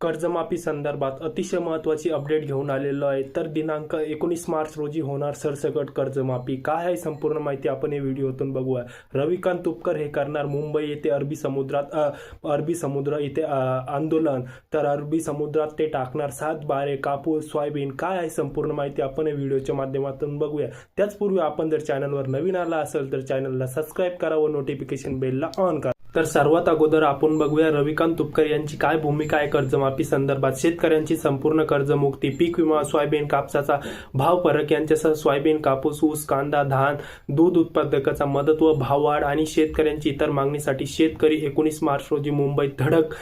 कर्जमाफी संदर्भात अतिशय महत्त्वाची अपडेट घेऊन आलेलो आहे. तर दिनांक एकोणीस मार्च रोजी होणार सरसकट कर्जमाफी. काय आहे संपूर्ण माहिती आपण या व्हिडिओतून बघूया. रविकांत तुपकर हे करणार मुंबई येथे अरबी समुद्रात अरबी समुद्र इथे आंदोलन. तर अरबी समुद्रात ते टाकणार सात बारे कापूस सोयाबीन. काय आहे संपूर्ण माहिती आपण या व्हिडिओच्या माध्यमातून बघूया. त्याचपूर्वी आपण जर चॅनलवर नवीन आला असेल तर चॅनलला सबस्क्राईब करा व नोटिफिकेशन बेलला ऑन करा. तर सर्वात अगोदर आपण बघूया रविकांत तुपकर यांची काय भूमिका आहे कर्जमाफी संदर्भात. शेतकऱ्यांची संपूर्ण कर्जमुक्ती पीक विमा सोयाबीन कापसाचा भाव फरक यांच्यासह सोयाबीन कापूस ऊस कांदा धान दूध उत्पादकाचा मदत व भाववाढ आणि शेतकऱ्यांची इतर मागणीसाठी शेतकरी एकोणीस मार्च रोजी मुंबईत धडक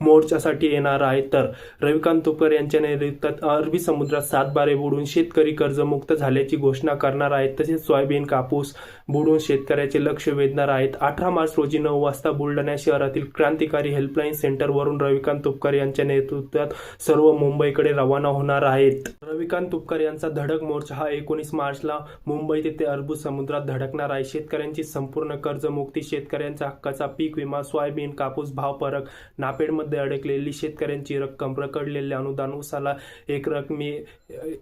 मोर्चासाठी येणार आहे तर रविकांत तुपकर यांच्या नेतृत्वात अरबी समुद्रात सातबारे बुडून शेतकरी कर्जमुक्त झाल्याची घोषणा करणार आहेत. तसेच सोयाबीन कापूस बुडून शेतकऱ्याचे लक्ष वेधणार आहेत. अठरा मार्च रोजी नऊ वाजता बुलढाणा शहरातील क्रांतिकारी हेल्पलाईन सेंटरवरून रविकांत तुपकर यांच्या नेतृत्वात सर्व मुंबईकडे रवाना होणार आहेत. रविकांत तुपकर यांचा धडक मोर्चा हा एकोणीस मार्चला मुंबई तेथे अरबू समुद्रात धडकणार आहे. शेतकऱ्यांची संपूर्ण कर्जमुक्ती शेतकऱ्यांच्या हक्काचा पीक विमा सोयाबीन कापूस भाव नापेडमध्ये नापेडमध्ये अडकलेली शेतकऱ्यांची रक्कम रखडलेले अनुदान उसाला एक रकमी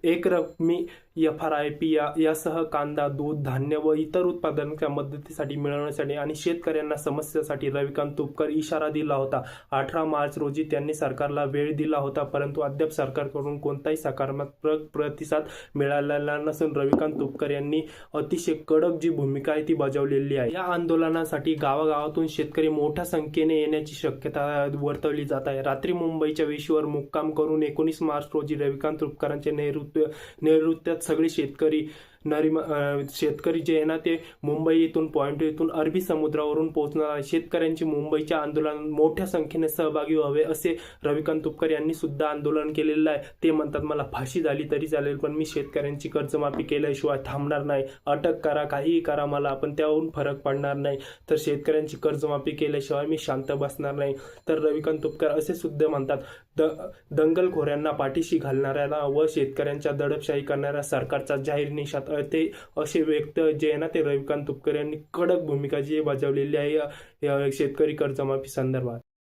एक रकमी एफ आर आय पी या यासह कांदा दूध धान्य व इतर उत्पादनांच्या मदतीसाठी मिळवण्यासाठी आणि शेतकऱ्यांना समस्यासाठी रविकांत तुपकर इशारा दिला होता. अठरा मार्च रोजी त्यांनी सरकारला वेळ दिला होता परंतु अद्याप सरकारकडून कोणताही सकारात्मक प्रतिसाद मिळालेला नसून रविकांत तुपकर यांनी अतिशय कडक जी भूमिका आहे ती बजावलेली आहे. या आंदोलनासाठी गावागावातून शेतकरी मोठ्या संख्येने येण्याची शक्यता वर्तवली जात आहे. रात्री मुंबईच्या वेशीवर मुक्काम करून एकोणीस मार्च रोजी रविकांत तुपकरांच्या नेतृत्व नेतृत्वात सगळे शेतकरी नरिम शेतकरी जे आहे ना ते मुंबई येथून पॉईंट येथून अरबी समुद्रावरून पोहोचणार आहे. शेतकऱ्यांची मुंबईच्या आंदोलनात मोठ्या संख्येने सहभागी व्हावे असे रविकांत तुपकर यांनी सुद्धा आंदोलन केलेलं आहे. ते म्हणतात मला फाशी झाली तरी चालेल पण मी शेतकऱ्यांची कर्जमाफी केल्याशिवाय थांबणार नाही. अटक करा काहीही करा मला आपण त्यावरून फरक पडणार नाही. तर शेतकऱ्यांची कर्जमाफी केल्याशिवाय मी शांत बसणार नाही. तर रविकांत तुपकर असे सुद्धा म्हणतात द दंगलखोऱ्यांना पाठीशी घालणाऱ्याला व शेतकऱ्यांच्या दडपशाही करणाऱ्या सरकारचा जाहीर निषाद ते असे व्यक्त जे आहे ना ते रविकांत तुपकर यांनी कडक भूमिका जी बजावलेली आहे या शेतकरी कर्जमाफी संदर्भात.